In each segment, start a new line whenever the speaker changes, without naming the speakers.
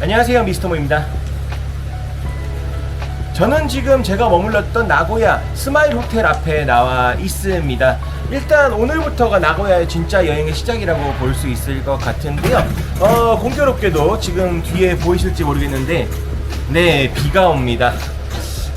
안녕하세요 미스터모입니다. 저는 지금 제가 머물렀던 나고야 스마일 호텔 앞에 나와 있습니다. 일단 오늘부터가 나고야의 진짜 여행의 시작이라고 볼 수 있을 것 같은데요. 어 공교롭게도 지금 뒤에 보이실지 모르겠는데 네 비가 옵니다.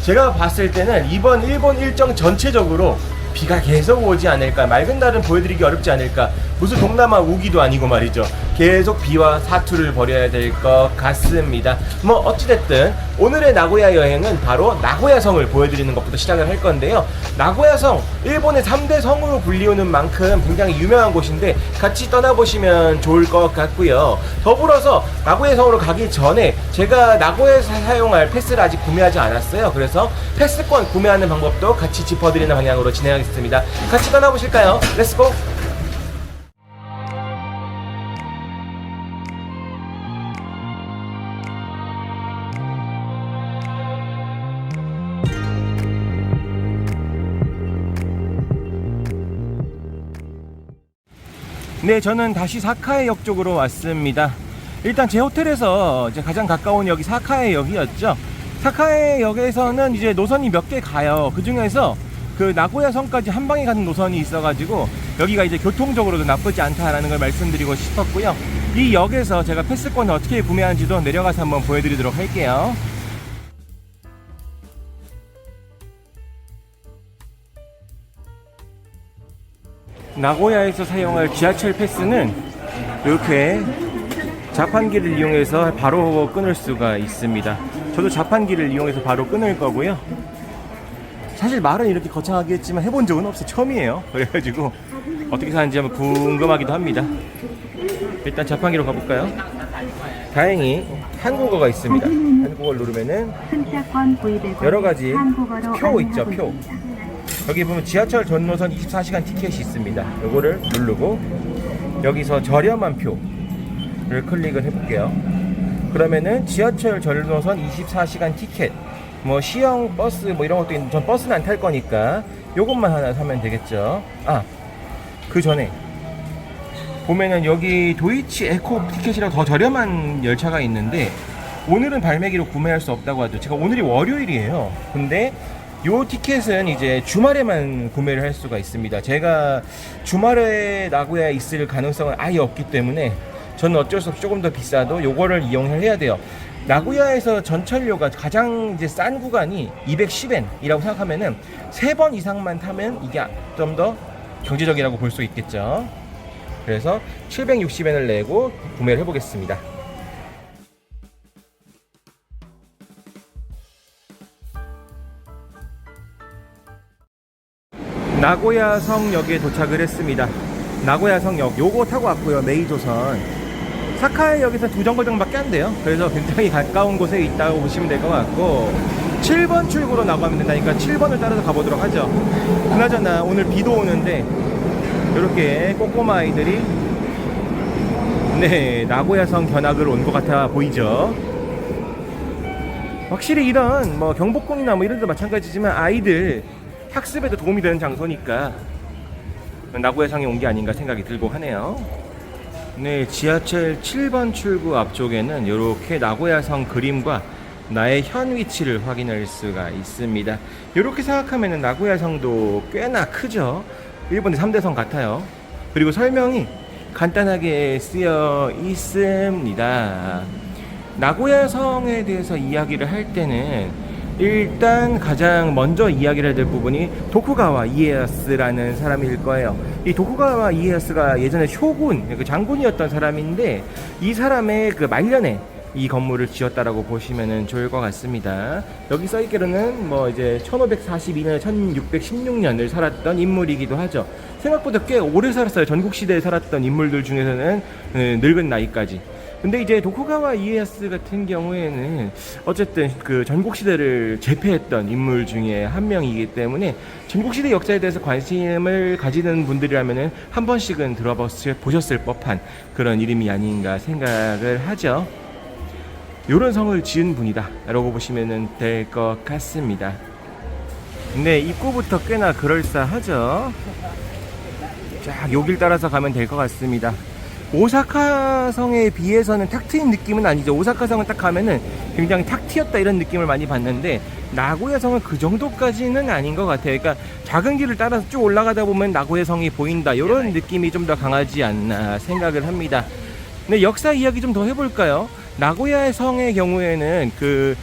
제가 봤을 때는 이번 일본 일정 전체적으로 비가 계속 오지 않을까 맑은 날은 보여드리기 어렵지 않을까 무슨 동남아 우기도 아니고 말이죠. 계속 비와 사투를 벌여야 될 것 같습니다. 뭐 어찌됐든 오늘의 나고야 여행은 바로 나고야 성을 보여드리는 것부터 시작을 할 건데요. 나고야 성 일본의 3대 성으로 불리우는 만큼 굉장히 유명한 곳인데 같이 떠나보시면 좋을 것 같고요. 더불어서 나고야 성으로 가기 전에 제가 나고야에서 사용할 패스를 아직 구매하지 않았어요. 그래서 패스권 구매하는 방법도 같이 짚어드리는 방향으로 진행하겠습니다. 같이 떠나보실까요? 렛츠고! 네, 저는 다시 사카에역 쪽으로 왔습니다. 일단 제 호텔에서 이제 가장 가까운 역이 사카에역이었죠. 사카에역에서는 이제 노선이 몇 개 가요. 그 중에서 그 나고야 성까지 한 방에 가는 노선이 있어가지고 여기가 이제 교통적으로도 나쁘지 않다라는 걸 말씀드리고 싶었고요. 이 역에서 제가 패스권을 어떻게 구매하는지도 내려가서 한번 보여드리도록 할게요. 나고야에서 사용할 지하철 패스는 이렇게 자판기를 이용해서 바로 끊을 수가 있습니다. 저도 자판기를 이용해서 바로 끊을 거고요. 사실 말은 이렇게 거창하게 했지만 해본 적은 없어요. 처음이에요. 그래가지고 어떻게 사는지 한번 궁금하기도 합니다. 일단 자판기로 가볼까요? 다행히 한국어가 있습니다. 한국어를 누르면은 여러 가지 표 있죠, 표. 여기 보면 지하철 전노선 24시간 티켓이 있습니다. 이거를 누르고 여기서 저렴한 표를 클릭을 해볼게요. 그러면은 지하철 전노선 24시간 티켓, 뭐 시형 버스 뭐 이런 것도 있는데 전 버스는 안 탈 거니까 요것만 하나 사면 되겠죠. 아, 그 전에 보면은 여기 도이치 에코 티켓이라고 더 저렴한 열차가 있는데 오늘은 발매기로 구매할 수 없다고 하죠. 제가 오늘이 월요일이에요. 근데 요 티켓은 이제 주말에만 구매를 할 수가 있습니다. 제가 주말에 나고야에 있을 가능성은 아예 없기 때문에 저는 어쩔 수 없이 조금 더 비싸도 요거를 이용을 해야 돼요. 나고야에서 전철료가 가장 이제 싼 구간이 210엔이라고 생각하면은 세 번 이상만 타면 이게 좀 더 경제적이라고 볼 수 있겠죠. 그래서 760엔을 내고 구매를 해보겠습니다. 나고야 성역에 도착을 했습니다. 나고야 성역 요거 타고 왔고요. 메이조선. 사카이역에서 두 정거 정도밖에 안 돼요. 그래서 굉장히 가까운 곳에 있다고 보시면 될 것 같고 7번 출구로 나가면 된다니까 7번을 따라서 가보도록 하죠. 그나저나 오늘 비도 오는데 이렇게 꼬꼬마 아이들이 네 나고야성 견학을 온 것 같아 보이죠. 확실히 이런 뭐 경복궁이나 뭐 이런 데 마찬가지지만 아이들 학습에도 도움이 되는 장소니까 나고야성에 온 게 아닌가 생각이 들고 하네요. 네, 지하철 7번 출구 앞쪽에는 이렇게 나고야성 그림과 나의 현 위치를 확인할 수가 있습니다. 이렇게 생각하면 나고야성도 꽤나 크죠. 일본의 3대 성 같아요. 그리고 설명이 간단하게 쓰여 있습니다. 나고야 성에 대해서 이야기를 할 때는 일단 가장 먼저 이야기를 해야 될 부분이 도쿠가와 이에야스라는 사람일 거예요. 이 도쿠가와 이에야스가 예전에 쇼군, 그 장군이었던 사람인데 이 사람의 그 말년에 이 건물을 지었다라고 보시면 좋을 것 같습니다. 여기 써있기로는 뭐 이제 1542년, 1616년을 살았던 인물이기도 하죠. 생각보다 꽤 오래 살았어요. 전국시대에 살았던 인물들 중에서는 음, 늙은 나이까지. 근데 이제 도쿠가와 이에야스 같은 경우에는 어쨌든 그 전국 시대를 제패했던 인물 중에 한 명이기 때문에 전국 시대 역사에 대해서 관심을 가지는 분들이라면은 한 번씩은 들어보셨을 법한 그런 이름이 아닌가 생각을 하죠. 요런 성을 지은 분이다 라고 보시면 될 것 같습니다. 네, 입구부터 꽤나 그럴싸하죠. 쫙 여길 따라서 가면 될 것 같습니다. 오사카 성에 비해서는 탁 트인 느낌은 아니죠. 오사카 성은 딱 가면은 굉장히 탁 트였다 이런 느낌을 많이 받는데 나고야 성은 그 정도까지는 아닌 것 같아요. 그러니까 작은 길을 따라서 쭉 올라가다 보면 나고야 성이 보인다 이런 느낌이 좀 더 강하지 않나 생각을 합니다. 근데 역사 이야기 좀 더 해볼까요? 나고야 성의 경우에는 그,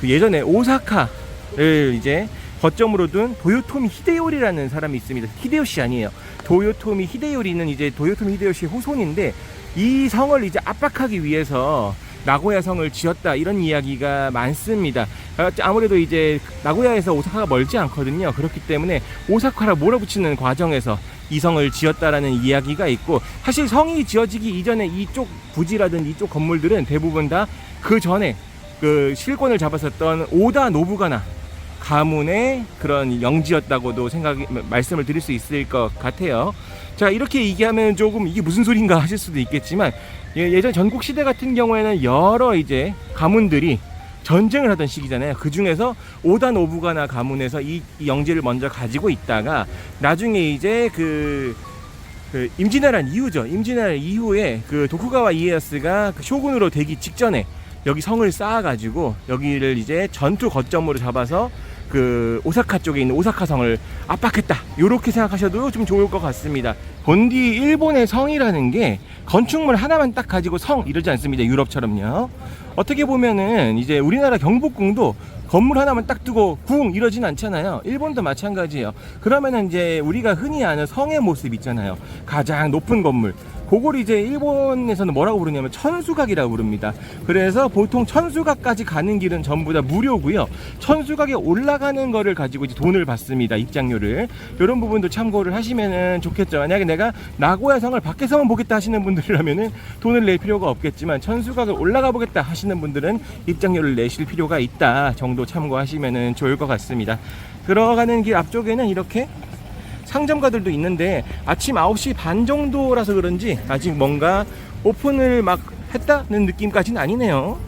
그 예전에 오사카를 이제 거점으로 둔 도요토미 히데요리라는 사람이 있습니다. 히데요시 아니에요. 도요토미 히데요리는 이제 도요토미 히데요시의 후손인데 이 성을 이제 압박하기 위해서 나고야 성을 지었다 이런 이야기가 많습니다. 아, 아무래도 이제 나고야에서 오사카가 멀지 않거든요. 그렇기 때문에 오사카라 몰아붙이는 과정에서 이 성을 지었다라는 이야기가 있고 사실 성이 지어지기 이전에 이쪽 부지라든 이쪽 건물들은 대부분 다 그 전에 그 실권을 잡았었던 오다 노부가나 가문의 그런 영지였다고도 생각이 말씀을 드릴 수 있을 것 같아요. 자 이렇게 얘기하면 조금 이게 무슨 소린가 하실 수도 있겠지만 예, 예전 전국 시대 같은 경우에는 여러 이제 가문들이 전쟁을 하던 시기잖아요. 그 중에서 오다 노부가나 가문에서 이, 이 영지를 먼저 가지고 있다가 나중에 이제 그, 그 임진왜란 이후죠. 임진왜란 이후에 그 도쿠가와 이에야스가 그 쇼군으로 되기 직전에 여기 성을 쌓아가지고 여기를 이제 전투 거점으로 잡아서 그 오사카 쪽에 있는 오사카 성을 압박했다. 이렇게 생각하셔도 좀 좋을 것 같습니다. 본디 일본의 성이라는 게 건축물 하나만 딱 가지고 성 이러지 않습니다. 유럽처럼요. 어떻게 보면은 이제 우리나라 경복궁도 건물 하나만 딱 두고 궁 이러진 않잖아요. 일본도 마찬가지예요. 그러면은 이제 우리가 흔히 아는 성의 모습 있잖아요. 가장 높은 건물. 그걸 이제 일본에서는 뭐라고 부르냐면 천수각이라고 부릅니다. 그래서 보통 천수각까지 가는 길은 전부 다 무료고요. 천수각에 올라가는 거를 가지고 이제 돈을 받습니다. 입장료를. 이런 부분도 참고를 하시면은 좋겠죠. 만약에 내가 나고야 성을 밖에서만 보겠다 하시는 분들이라면은 돈을 낼 필요가 없겠지만 천수각을 올라가 보겠다 하시는 분들은 입장료를 내실 필요가 있다 정도 참고하시면은 좋을 것 같습니다. 들어가는 길 앞쪽에는 이렇게 상점가들도 있는데 아침 9시 반 정도라서 그런지 아직 뭔가 오픈을 막 했다는 느낌까지는 아니네요.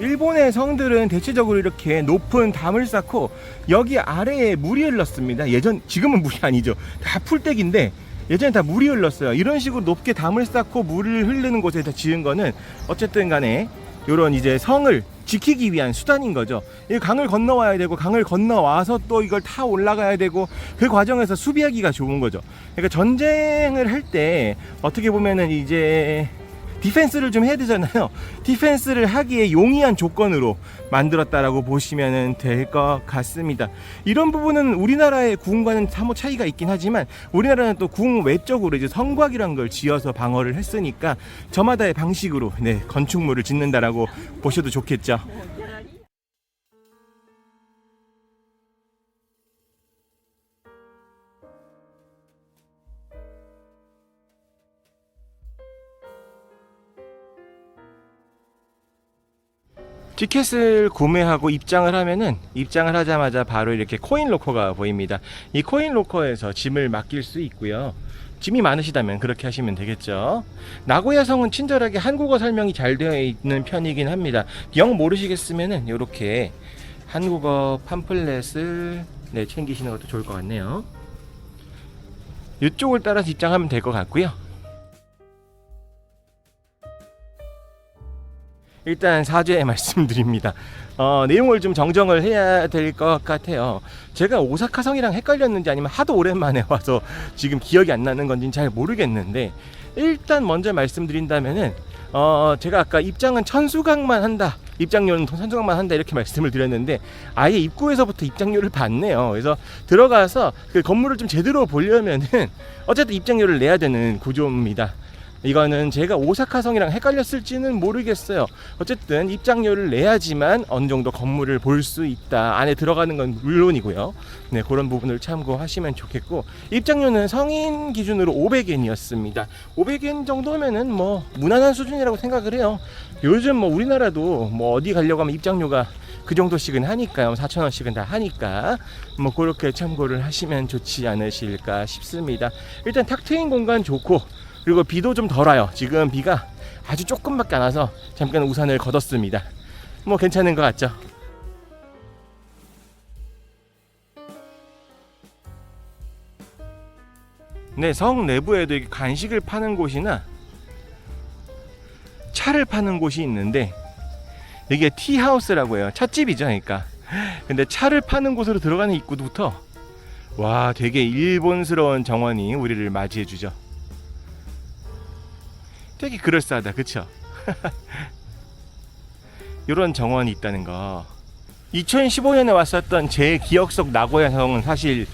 일본의 성들은 대체적으로 이렇게 높은 담을 쌓고 여기 아래에 물이 흘렀습니다. 예전 지금은 물이 아니죠. 다 풀떼기인데 예전에 다 물이 흘렀어요. 이런 식으로 높게 담을 쌓고 물을 흐르는 곳에 다 지은 거는 어쨌든 간에 요런 이제 성을 지키기 위한 수단인 거죠. 이 강을 건너와야 되고 강을 건너와서 또 이걸 타 올라가야 되고 그 과정에서 수비하기가 좋은 거죠. 그러니까 전쟁을 할 때 어떻게 보면은 이제 디펜스를 좀 해야 되잖아요. 디펜스를 하기에 용이한 조건으로 만들었다라고 보시면 될 것 같습니다. 이런 부분은 우리나라의 궁과는 사뭇 차이가 있긴 하지만 우리나라는 또 궁 외적으로 이제 성곽이란 걸 지어서 방어를 했으니까 저마다의 방식으로 네, 건축물을 짓는다라고 보셔도 좋겠죠. 티켓을 구매하고 입장을 하면은 입장을 하자마자 바로 이렇게 코인 로커가 보입니다. 이 코인 로커에서 짐을 맡길 수 있고요. 짐이 많으시다면 그렇게 하시면 되겠죠. 나고야 성은 친절하게 한국어 설명이 잘 되어 있는 편이긴 합니다. 영 모르시겠으면은 이렇게 한국어 팜플렛을 네, 챙기시는 것도 좋을 것 같네요. 이쪽을 따라서 입장하면 될 것 같고요. 일단 사죄의 말씀드립니다. 어, 내용을 좀 정정을 해야 될 것 같아요. 제가 오사카성이랑 헷갈렸는지 아니면 하도 오랜만에 와서 지금 기억이 안 나는 건지는 잘 모르겠는데 일단 먼저 말씀드린다면은 어, 제가 아까 입장은 천수각만 한다. 입장료는 천수각만 한다 이렇게 말씀을 드렸는데 아예 입구에서부터 입장료를 받네요. 그래서 들어가서 그 건물을 좀 제대로 보려면은 어쨌든 입장료를 내야 되는 구조입니다. 이거는 제가 오사카성이랑 헷갈렸을지는 모르겠어요. 어쨌든 입장료를 내야지만 어느 정도 건물을 볼 수 있다. 안에 들어가는 건 물론이고요. 네, 그런 부분을 참고하시면 좋겠고 입장료는 성인 기준으로 500엔이었습니다. 500엔 정도면은 뭐 무난한 수준이라고 생각을 해요. 요즘 뭐 우리나라도 뭐 어디 가려고 하면 입장료가 그 정도씩은 하니까요. 4,000원씩은 다 하니까 뭐 그렇게 참고를 하시면 좋지 않으실까 싶습니다. 일단 탁 트인 공간 좋고 그리고 비도 좀 덜 와요. 지금 비가 아주 조금밖에 안 와서 잠깐 우산을 걷었습니다. 뭐 괜찮은 것 같죠? 네, 성 내부에도 간식을 파는 곳이나 차를 파는 곳이 있는데 여기가 티하우스라고 해요. 찻집이죠, 그러니까. 근데 차를 파는 곳으로 들어가는 입구부터 와, 되게 일본스러운 정원이 우리를 맞이해 주죠. 되게 그럴싸하다, 그쵸? 이런 정원이 있다는 거. 2015년에 왔었던 제 기억 속 나고야성은 사실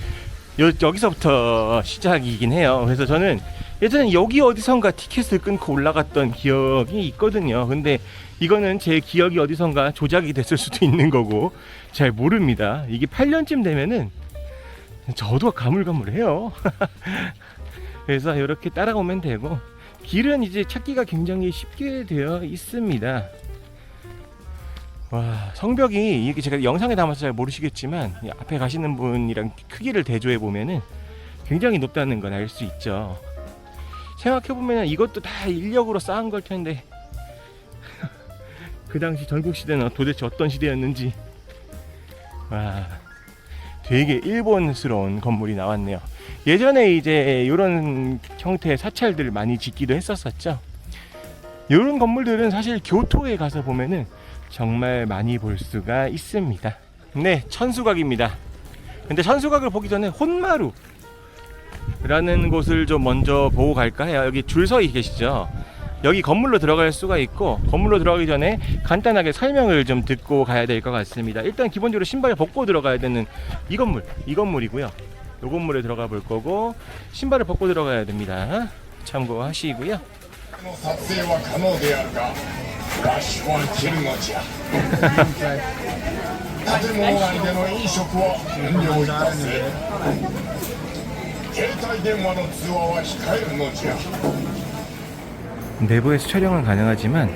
여, 여기서부터 시작이긴 해요. 그래서 저는 예전에 여기 어디선가 티켓을 끊고 올라갔던 기억이 있거든요. 근데 이거는 제 기억이 어디선가 조작이 됐을 수도 있는 거고 잘 모릅니다. 이게 8년쯤 되면은 저도 가물가물해요. 그래서 이렇게 따라오면 되고 길은 이제 찾기가 굉장히 쉽게 되어 있습니다. 와 성벽이 이게 제가 영상에 담아서 잘 모르시겠지만 이 앞에 가시는 분이랑 크기를 대조해 보면은 굉장히 높다는 건 알 수 있죠. 생각해 보면 이것도 다 인력으로 쌓은 걸 텐데 그 당시 전국 시대는 도대체 어떤 시대였는지 와 되게 일본스러운 건물이 나왔네요. 예전에 이제 이런 형태의 사찰들 많이 짓기도 했었었죠. 이런 건물들은 사실 교토에 가서 보면은 정말 많이 볼 수가 있습니다. 네, 천수각입니다. 근데 천수각을 보기 전에 혼마루 라는 곳을 좀 먼저 보고 갈까 해요. 여기 줄 서 계시죠? 여기 건물로 들어갈 수가 있고 건물로 들어가기 전에 간단하게 설명을 좀 듣고 가야 될 것 같습니다. 일단 기본적으로 신발을 벗고 들어가야 되는 이 건물, 이 건물이고요. 이 건물에 들어가 볼 거고 신발을 벗고 들어가야 됩니다. 참고하시고요.
の撮影は可能であるが合宿は切るのじゃ建物内での飲食は遠慮いたせ携帯電話の通話は控えるのじゃ
내부에서 촬영은 가능하지만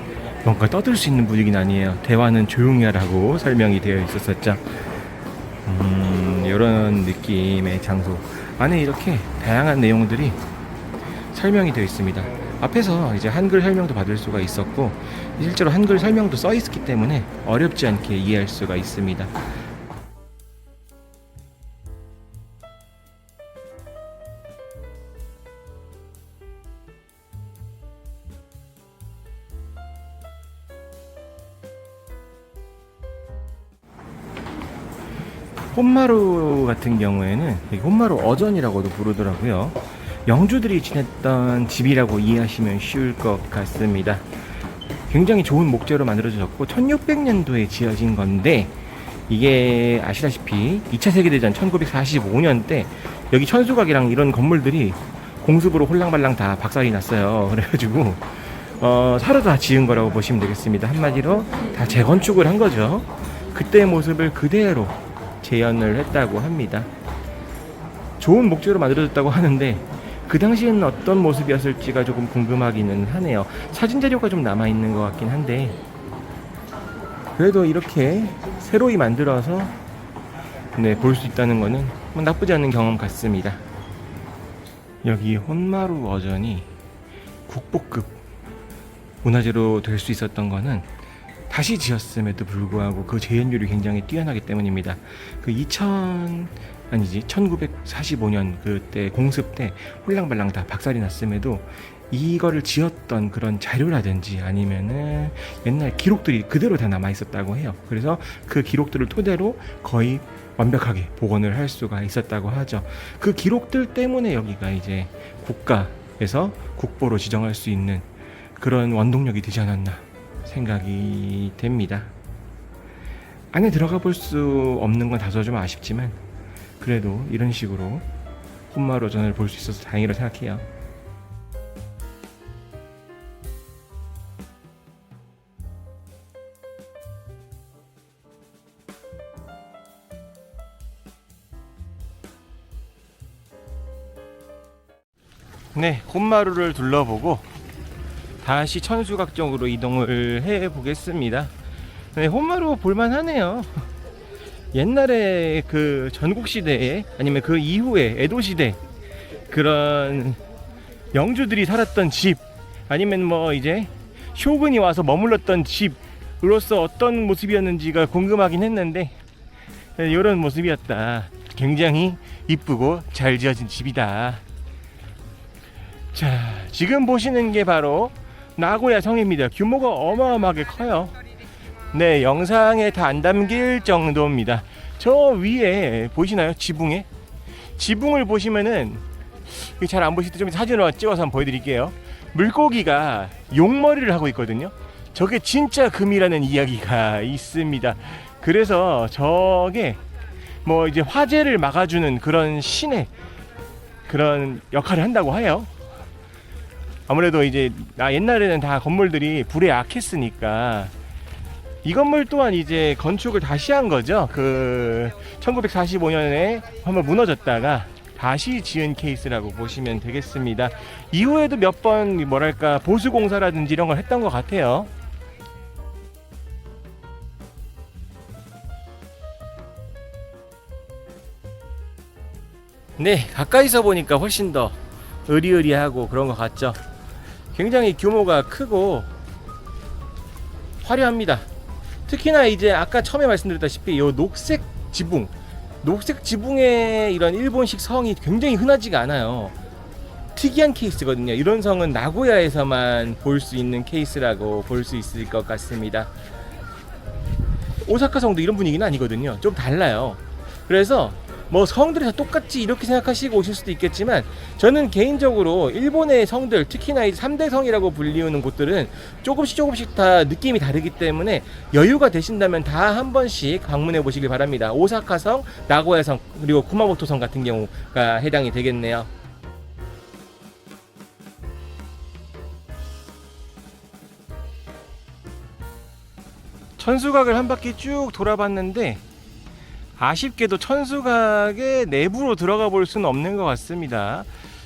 뭔가 떠들 수 있는 분위기는 아니에요. 대화는 조용히 하라고 설명이 되어 있었었죠. 음, 이런 느낌의 장소. 안에 이렇게 다양한 내용들이 설명이 되어 있습니다. 앞에서 이제 한글 설명도 받을 수가 있었고 실제로 한글 설명도 써 있기 때문에 어렵지 않게 이해할 수가 있습니다. 혼마루 같은 경우에는 혼마루 어전이라고도 부르더라고요. 영주들이 지냈던 집이라고 이해하시면 쉬울 것 같습니다. 굉장히 좋은 목재로 만들어졌고 1600년도에 지어진 건데 이게 아시다시피 2차 세계대전 1945년 때 여기 천수각이랑 이런 건물들이 공습으로 홀랑발랑 다 박살이 났어요. 그래가지고 어, 서로 다 지은 거라고 보시면 되겠습니다. 한마디로 다 재건축을 한 거죠. 그때의 모습을 그대로 재현을 했다고 합니다. 좋은 목재로 만들어졌다고 하는데 그 당시에는 어떤 모습이었을지가 조금 궁금하기는 하네요. 사진 자료가 좀 남아 있는 것 같긴 한데 그래도 이렇게 새로이 만들어서 네, 볼 수 있다는 거는 뭐 나쁘지 않은 경험 같습니다. 여기 혼마루 어전이 국보급 문화재로 될 수 있었던 거는 다시 지었음에도 불구하고 그 재현율이 굉장히 뛰어나기 때문입니다. 그 2000 아니지 1945년 그때 공습 때 홀랑발랑 다 박살이 났음에도 이거를 지었던 그런 자료라든지 아니면은 옛날 기록들이 그대로 다 남아 있었다고 해요. 그래서 그 기록들을 토대로 거의 완벽하게 복원을 할 수가 있었다고 하죠. 그 기록들 때문에 여기가 이제 국가에서 국보로 지정할 수 있는 그런 원동력이 되지 않았나 생각이 됩니다. 안에 들어가 볼 수 없는 건 다소 좀 아쉽지만 그래도 이런 식으로 혼마로전을 볼 수 있어서 다행이라고 생각해요. 네, 혼마루를 둘러보고 다시 천수각 쪽으로 이동을 해 보겠습니다. 네, 혼마루 볼만하네요. 옛날에 그 전국 시대에 아니면 그 이후에 에도 시대 그런 영주들이 살았던 집 아니면 뭐 이제 쇼군이 와서 머물렀던 집으로서 어떤 모습이었는지가 궁금하긴 했는데 이런 모습이었다. 굉장히 이쁘고 잘 지어진 집이다. 자, 지금 보시는 게 바로 나고야 성입니다. 규모가 어마어마하게 커요. 네, 영상에 다 안 담길 정도입니다. 저 위에 보이시나요? 지붕에? 지붕을 보시면은 잘안때좀 사진으로 찍어서 한번 보여드릴게요. 물고기가 용머리를 하고 있거든요. 저게 진짜 금이라는 이야기가 있습니다. 그래서 저게 뭐 이제 화재를 막아주는 그런 신의 그런 역할을 한다고 해요. 아무래도 이제 나 옛날에는 다 건물들이 불에 약했으니까 이 건물 또한 이제 건축을 다시 한 거죠. 그 1945년에 한번 무너졌다가 다시 지은 케이스라고 보시면 되겠습니다. 이후에도 몇 번 뭐랄까 보수 공사라든지 이런 걸 했던 것 같아요. 네, 가까이서 보니까 훨씬 더 의리의리하고 그런 것 같죠. 굉장히 규모가 크고 화려합니다. 특히나 이제 아까 처음에 말씀드렸다시피 이 녹색 지붕, 녹색 지붕의 이런 일본식 성이 굉장히 흔하지가 않아요. 특이한 케이스거든요. 이런 성은 나고야에서만 볼 수 있는 케이스라고 볼 수 있을 것 같습니다. 오사카 성도 이런 분위기는 아니거든요. 좀 달라요. 그래서 뭐 성들이 다 똑같지 이렇게 생각하시고 오실 수도 있겠지만 저는 개인적으로 일본의 성들 특히나 이 3대 성이라고 불리우는 곳들은 조금씩 조금씩 다 느낌이 다르기 때문에 여유가 되신다면 다 한 번씩 방문해 보시길 바랍니다. 오사카 성, 나고야 성, 그리고 쿠마모토 성 같은 경우가 해당이 되겠네요. 천수각을 한 바퀴 쭉 돌아봤는데 아쉽게도 천수각의 내부로 들어가 볼 수는 없는 것 같습니다.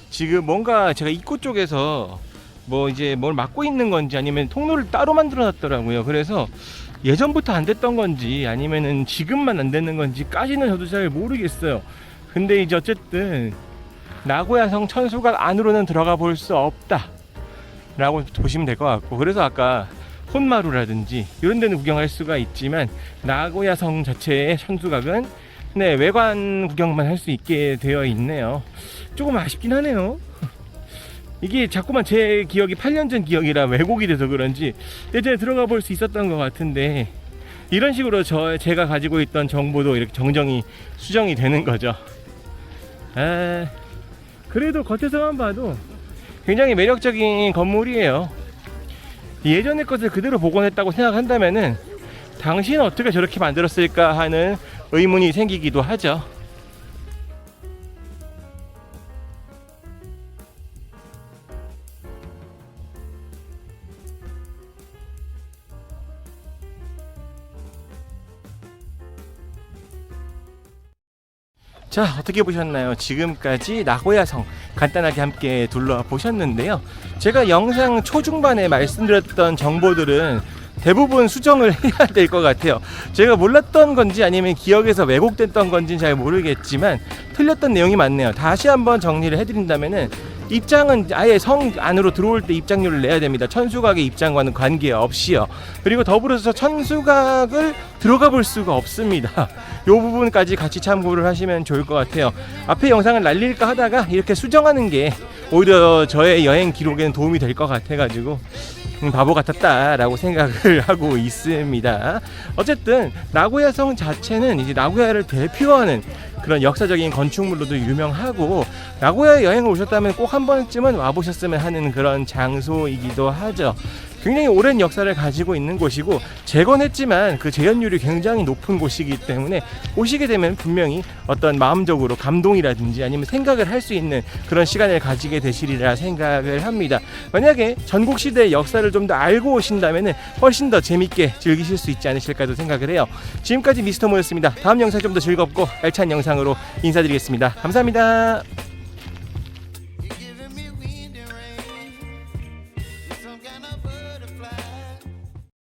지금 뭔가 제가 입구 쪽에서 뭐 이제 뭘 막고 있는 건지 아니면 통로를 따로 만들어 놨더라고요. 그래서 예전부터 안 됐던 건지 아니면은 지금만 안 되는 건지까지는 저도 잘 모르겠어요. 근데 이제 어쨌든 나고야성 천수각 안으로는 들어가 볼 수 없다. 라고 보시면 될 것 같고 그래서 아까 혼마루라든지 이런 데는 구경할 수가 있지만 나고야성 자체의 천수각은 네 외관 구경만 할 수 있게 되어 있네요. 조금 아쉽긴 하네요. 이게 자꾸만 제 기억이 8년 전 기억이라 왜곡이 돼서 그런지 예전에 들어가 볼 수 있었던 것 같은데 이런 식으로 저 제가 가지고 있던 정보도 이렇게 정정이 수정이 되는 거죠. 아 그래도 겉에서만 봐도 굉장히 매력적인 건물이에요 예전의 것을 그대로 복원했다고 생각한다면은 당신은 어떻게 저렇게 만들었을까 하는 의문이 생기기도 하죠. 자 어떻게 보셨나요? 지금까지 나고야성 간단하게 함께 둘러보셨는데요. 제가 영상 초중반에 말씀드렸던 정보들은 대부분 수정을 해야 될 것 같아요. 제가 몰랐던 건지 아니면 기억에서 왜곡됐던 건지는 잘 모르겠지만 틀렸던 내용이 많네요. 다시 한번 정리를 해드린다면은 입장은 아예 성 안으로 들어올 때 입장료를 내야 됩니다. 천수각의 입장과는 관계없이요. 그리고 더불어서 천수각을 들어가 볼 수가 없습니다. 이 부분까지 같이 참고를 하시면 좋을 것 같아요. 앞에 영상을 날릴까 하다가 이렇게 수정하는 게 오히려 저의 여행 기록에는 도움이 될 것 같아가지고 음, 바보 같았다라고 생각을 하고 있습니다. 어쨌든 나고야성 자체는 이제 나고야를 대표하는 그런 역사적인 건축물로도 유명하고 나고야 여행을 오셨다면 꼭 한 번쯤은 와보셨으면 하는 그런 장소이기도 하죠. 굉장히 오랜 역사를 가지고 있는 곳이고 재건했지만 그 재현율이 굉장히 높은 곳이기 때문에 오시게 되면 분명히 어떤 마음적으로 감동이라든지 아니면 생각을 할 수 있는 그런 시간을 가지게 되시리라 생각을 합니다. 만약에 전국 시대의 역사를 좀 더 알고 오신다면 훨씬 더 재밌게 즐기실 수 있지 않으실까도 생각을 해요. 지금까지 미스터 모였습니다. 다음 영상 좀 더 즐겁고 알찬 영상으로 인사드리겠습니다. 감사합니다.